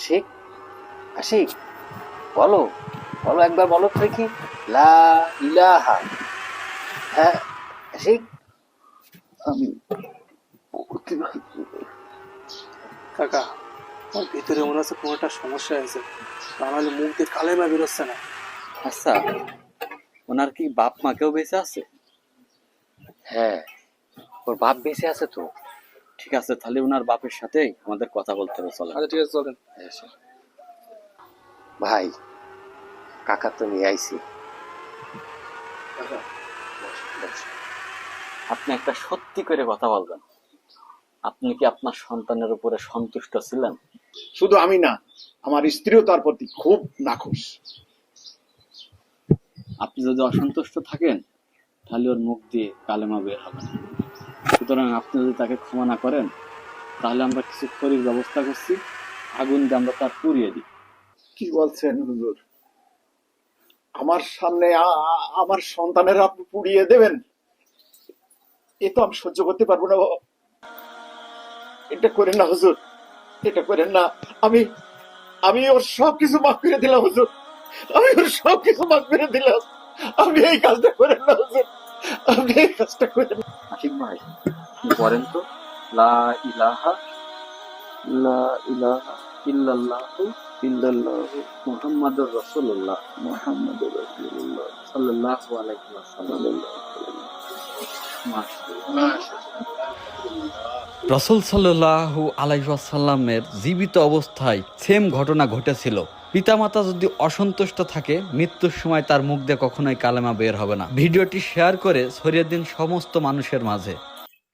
আশিক আশিক বলো বলো একবার বলো তো দেখি। লা ইলাহা। হ্যাঁ আশিক? আমি। কাকা আমার ভিতরে মনে হচ্ছে কোনো একটা সমস্যা হয়েছে। তা নাহলে মুখ দিয়ে কালেমা বেরোচ্ছে না। আচ্ছা ওনার কি বাপ মা কেউ বেঁচে আছে? হ্যাঁ ওর বাপ বেঁচে আছে তো। ঠিক আছে তাহলে ওনার বাপের সাথেই আমাদের কথা বলতে হবে চলে আচ্ছা ঠিক আছে চলেন। ভাই কাকা তো নিয়ে আইছি। আপনি একটা সত্যি করে কথা বলবেন। আপনি কি আপনার সন্তানের উপরে সন্তুষ্ট ছিলেন? শুধু আমি না আমার স্ত্রীও তার প্রতি খুব নাখুশ। আপনি যদি অসন্তুষ্ট থাকেন তাহলে ওর মুখ দিয়ে কালেমা বের হবে না। সুতরাং আপনি যদি তাকে ক্ষমা না করেন, তাহলে আমরা কিছু খড়ির ব্যবস্থা করছি, আগুন দিয়ে আমরা তার পুড়িয়ে দিই। কি বলছেন হুজুর? আমার সামনে আমার সন্তানের আপনি পুড়িয়ে দেবেন? এ তো আমি সহ্য করতে পারব না এটা করেন না হুজুর, এটা করেন না। আমি আমি ওর সব কিছু মাফ করে দিলাম হুজুর। আমি ওর সব কিছু মাফ করে দিলাম। আপনি এই কাজটা করেন না হুজুর। আপনি এই কাজটা করেন না। আশিক ভাই কি করেন তো লা ইলাহা লা ইলাহা ইল্লাল্লাহু ইল্লাল্লাহু মুহাম্মাদুর রাসূলুল্লাহ মুহাম্মাদুর রাসূলুল্লাহ সাল্লাল্লাহু আলাইহি ওয়াসাল্লাম মাশাআল্লাহ রসুল সাল্লাহ আলাইসাল্লামের জীবিত অবস্থায় সেম ঘটনা ঘটেছিল। পিতামাতা যদি অসন্তুষ্ট থাকে, মৃত্যুর সময় তার মুখ দিয়ে কখনোই কালেমা বের হবে না। ভিডিওটি শেয়ার করে ছড়িয়ে দিন সমস্ত মানুষের মাঝে।